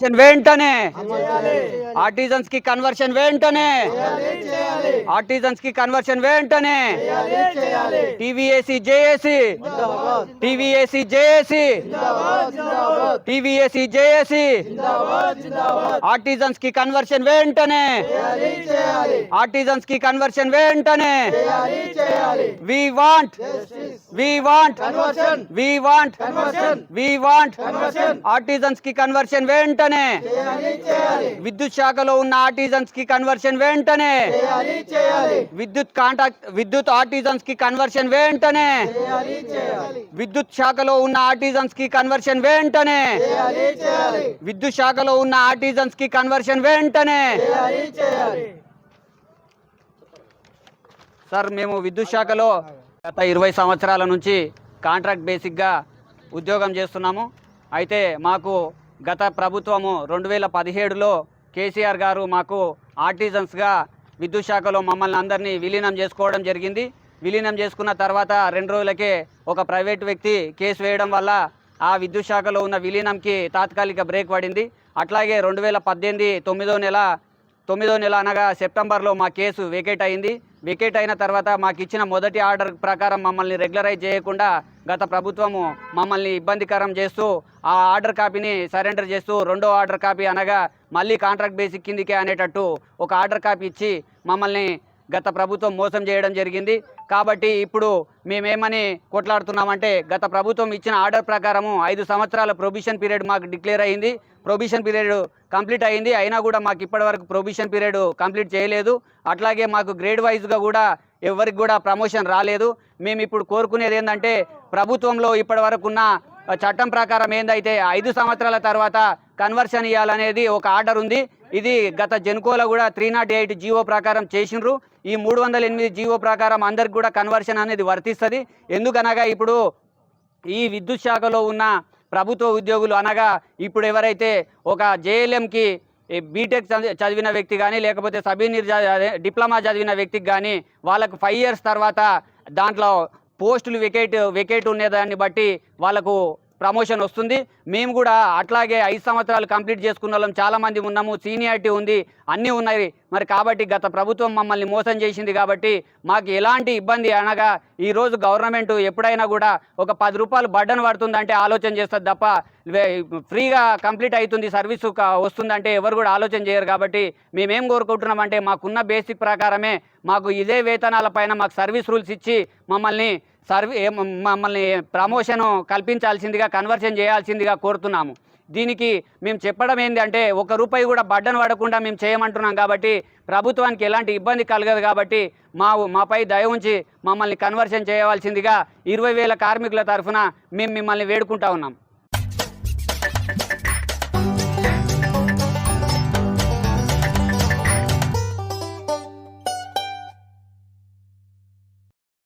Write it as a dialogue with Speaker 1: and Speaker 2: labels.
Speaker 1: Conversion వెంటనే artisans కి conversion వెంటనే ఆర్టిజన్స్ కి కన్వర్షన్ వెంటనే TVAC JAC TVAC JAC TVAC JAC artisans కి కన్వర్షన్ వెంటనే ఆర్టిజన్స్ కి కన్వర్షన్ వెంటనే we want we want we want we want ఆర్టిజన్స్కి conversion వెంటనే. విద్యుత్ శాఖలో ఉన్న ఆర్టిజన్స్కి కన్వర్షన్ వెంటనే. విద్యుత్ కాంటాక్ట్ విద్యుత్ ఆర్టిజన్స్కి కన్వర్షన్ వెంటనే. విద్యుత్ శాఖలో ఉన్న ఆర్టిజన్స్కి కన్వర్షన్ వెంటనే. విద్యుత్ శాఖలో ఉన్న ఆర్టిజన్స్కి కన్వర్షన్ వెంటనే. సార్ మేము విద్యుత్ శాఖలో గత ఇరవై సంవత్సరాల నుంచి కాంట్రాక్ట్ బేసిక్గా ఉద్యోగం చేస్తున్నాము. అయితే మాకు గత ప్రభుత్వము రెండు వేల పదిహేడులో కేసీఆర్ గారు మాకు ఆర్టిజన్స్గా విద్యుత్ శాఖలో మమ్మల్ని అందరినీ విలీనం చేసుకోవడం జరిగింది. విలీనం చేసుకున్న తర్వాత రెండు రోజులకే ఒక ప్రైవేట్ వ్యక్తి కేసు వేయడం వల్ల ఆ విద్యుత్ శాఖలో ఉన్న విలీనంకి తాత్కాలిక బ్రేక్ పడింది. అట్లాగే రెండు వేల పద్దెనిమిది తొమ్మిదో నెల తొమ్మిదో నెల అనగా సెప్టెంబర్లో మా కేసు వేకేట్ అయింది. వికెట్ అయిన తర్వాత మాకు ఇచ్చిన మొదటి ఆర్డర్ ప్రకారం మమ్మల్ని రెగ్యులరైజ్ చేయకుండా గత ప్రభుత్వము మమ్మల్ని ఇబ్బందికరం చేస్తూ ఆ ఆర్డర్ కాపీని సరెండర్ చేస్తూ రెండో ఆర్డర్ కాపీ అనగా మళ్ళీ కాంట్రాక్ట్ బేసిక్ కిందికే అనేటట్టు ఒక ఆర్డర్ కాపీ ఇచ్చి మమ్మల్ని గత ప్రభుత్వం మోసం చేయడం జరిగింది. కాబట్టి ఇప్పుడు మేమేమని కొట్లాడుతున్నామంటే గత ప్రభుత్వం ఇచ్చిన ఆర్డర్ ప్రకారము ఐదు సంవత్సరాల ప్రొబిషన్ పీరియడ్ మాకు డిక్లేర్ అయింది. ప్రొబిషన్ పీరియడ్ కంప్లీట్ అయింది. అయినా కూడా మాకు ఇప్పటివరకు ప్రొబిషన్ పీరియడ్ కంప్లీట్ చేయలేదు. అట్లాగే మాకు గ్రేడ్ వైజ్గా కూడా ఎవరికి కూడా ప్రమోషన్ రాలేదు. మేము ఇప్పుడు కోరుకునేది ఏంటంటే ప్రభుత్వంలో ఇప్పటివరకున్న చట్టం ప్రకారం ఏందైతే ఐదు సంవత్సరాల తర్వాత కన్వర్షన్ ఇవ్వాలనేది ఒక ఆర్డర్ ఉంది. ఇది గత జెన్కోలో కూడా త్రీ నాట్ ఎయిట్ జీవో ప్రకారం చేసిండ్రు. ఈ మూడు వందల ఎనిమిది జీవో ప్రకారం అందరికి కూడా కన్వర్షన్ అనేది వర్తిస్తుంది. ఎందుకనగా ఇప్పుడు ఈ విద్యుత్ శాఖలో ఉన్న ప్రభుత్వ ఉద్యోగులు అనగా ఇప్పుడు ఎవరైతే ఒక జేఎల్ఎంకి బీటెక్ చదివి- చదివిన వ్యక్తి కానీ లేకపోతే సబీనీర్ డిప్లొమా చదివిన వ్యక్తికి కానీ వాళ్ళకు ఫైవ్ ఇయర్స్ తర్వాత దాంట్లో పోస్టులు వెకేట్ వెకేట్ ఉండేదాన్ని బట్టి వాళ్ళకు ప్రమోషన్ వస్తుంది. మేము కూడా అట్లాగే ఐదు సంవత్సరాలు కంప్లీట్ చేసుకున్న వాళ్ళం. చాలామంది ఉన్నాము. సీనియారిటీ ఉంది. అన్నీ ఉన్నాయి. మరి కాబట్టి గత ప్రభుత్వం మమ్మల్ని మోసం చేసింది కాబట్టి మాకు ఎలాంటి ఇబ్బంది అనగా ఈరోజు గవర్నమెంట్ ఎప్పుడైనా కూడా ఒక పది రూపాయలు బడ్డను పడుతుందంటే ఆలోచన చేస్తుంది తప్ప ఫ్రీగా కంప్లీట్ అవుతుంది. సర్వీసు వస్తుందంటే ఎవరు కూడా ఆలోచన చేయరు కాబట్టి మేమేం కోరుకుంటున్నామంటే మాకున్న బేసిక్ ప్రకారమే మాకు ఇదే వేతనాల పైన మాకు సర్వీస్ రూల్స్ ఇచ్చి మమ్మల్ని సర్వీ మమ్మల్ని ప్రమోషన్ కల్పించాల్సిందిగా కన్వర్షన్ చేయాల్సిందిగా కోరుతున్నాము. దీనికి మేము చెప్పడం ఏంటంటే ఒక రూపాయి కూడా బడ్డను పడకుండా మేము చేయమంటున్నాం కాబట్టి ప్రభుత్వానికి ఎలాంటి ఇబ్బంది కలగదు కాబట్టి మా మాపై దయ ఉంచి మమ్మల్ని కన్వర్షన్ చేయవలసిందిగా ఇరవై వేల కార్మికుల తరఫున మేము మిమ్మల్ని వేడుకుంటా ఉన్నాం.